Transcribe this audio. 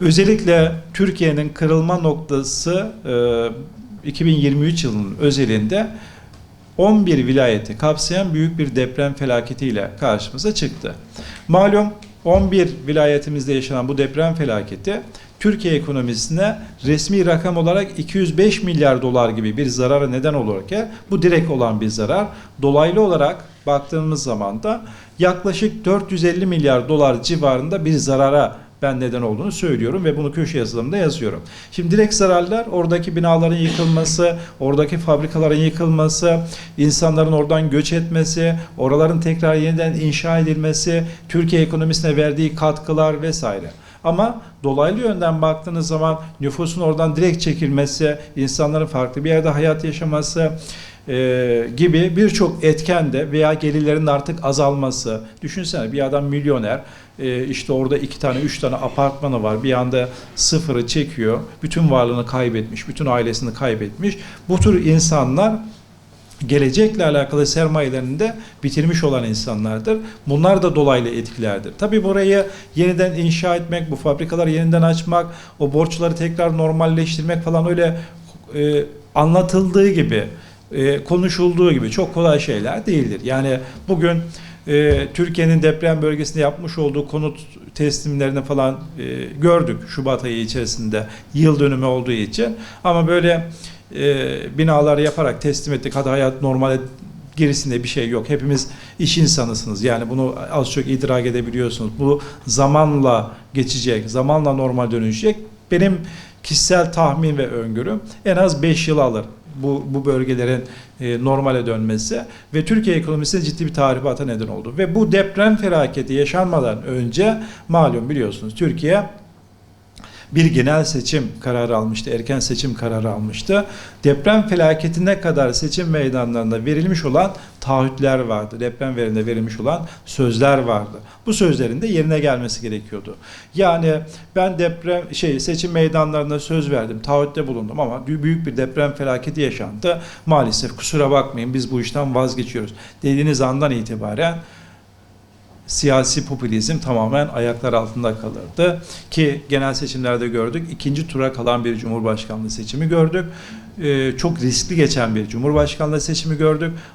Özellikle Türkiye'nin kırılma noktası e, 2023 yılının özelinde 11 vilayeti kapsayan büyük bir deprem felaketiyle karşımıza çıktı. Malum 11 vilayetimizde yaşanan bu deprem felaketi Türkiye ekonomisine resmi rakam olarak 205 milyar dolar gibi bir zarara neden olurken bu direkt olan bir zarar. Dolaylı olarak baktığımız zaman da yaklaşık 450 milyar dolar civarında bir zarara ben neden olduğunu söylüyorum ve bunu köşe yazılarımda yazıyorum. Şimdi direkt zararlar oradaki binaların yıkılması, oradaki fabrikaların yıkılması, insanların oradan göç etmesi, oraların tekrar yeniden inşa edilmesi, Türkiye ekonomisine verdiği katkılar vesaire. Ama dolaylı yönden baktığınız zaman nüfusun oradan direkt çekilmesi, insanların farklı bir yerde hayat yaşaması, e, gibi birçok etken de veya gelirlerin artık azalması. Düşünsene bir adam milyoner e, işte orada iki tane üç tane apartmanı var bir anda sıfırı çekiyor. Bütün varlığını kaybetmiş, bütün ailesini kaybetmiş. Bu tür insanlar gelecekle alakalı sermayelerini de bitirmiş olan insanlardır. Bunlar da dolaylı etkilerdir. Tabi burayı yeniden inşa etmek, bu fabrikaları yeniden açmak, o borçları tekrar normalleştirmek falan öyle e, anlatıldığı gibi, e, konuşulduğu gibi çok kolay şeyler değildir. Yani bugün e, Türkiye'nin deprem bölgesinde yapmış olduğu konut teslimlerini falan e, gördük Şubat ayı içerisinde yıl dönümü olduğu için. Ama böyle e, binalar yaparak teslim ettik. Hadi hayat normale gerisinde bir şey yok. Hepimiz iş insanısınız. Yani bunu az çok idrak edebiliyorsunuz. Bu zamanla geçecek, zamanla normal dönüşecek. Benim kişisel tahmin ve öngörüm en az 5 yıl alır bu, bu bölgelerin e, normale dönmesi ve Türkiye ekonomisine ciddi bir tahribata neden oldu. Ve bu deprem felaketi yaşanmadan önce malum biliyorsunuz Türkiye bir genel seçim kararı almıştı, erken seçim kararı almıştı. Deprem felaketine kadar seçim meydanlarında verilmiş olan taahhütler vardı. Deprem verinde verilmiş olan sözler vardı. Bu sözlerin de yerine gelmesi gerekiyordu. Yani ben deprem şey seçim meydanlarında söz verdim, taahhütte bulundum ama büyük bir deprem felaketi yaşandı. Maalesef kusura bakmayın biz bu işten vazgeçiyoruz. Dediğiniz andan itibaren siyasi popülizm tamamen ayaklar altında kalırdı. Ki genel seçimlerde gördük. ikinci tura kalan bir cumhurbaşkanlığı seçimi gördük. Ee, çok riskli geçen bir cumhurbaşkanlığı seçimi gördük.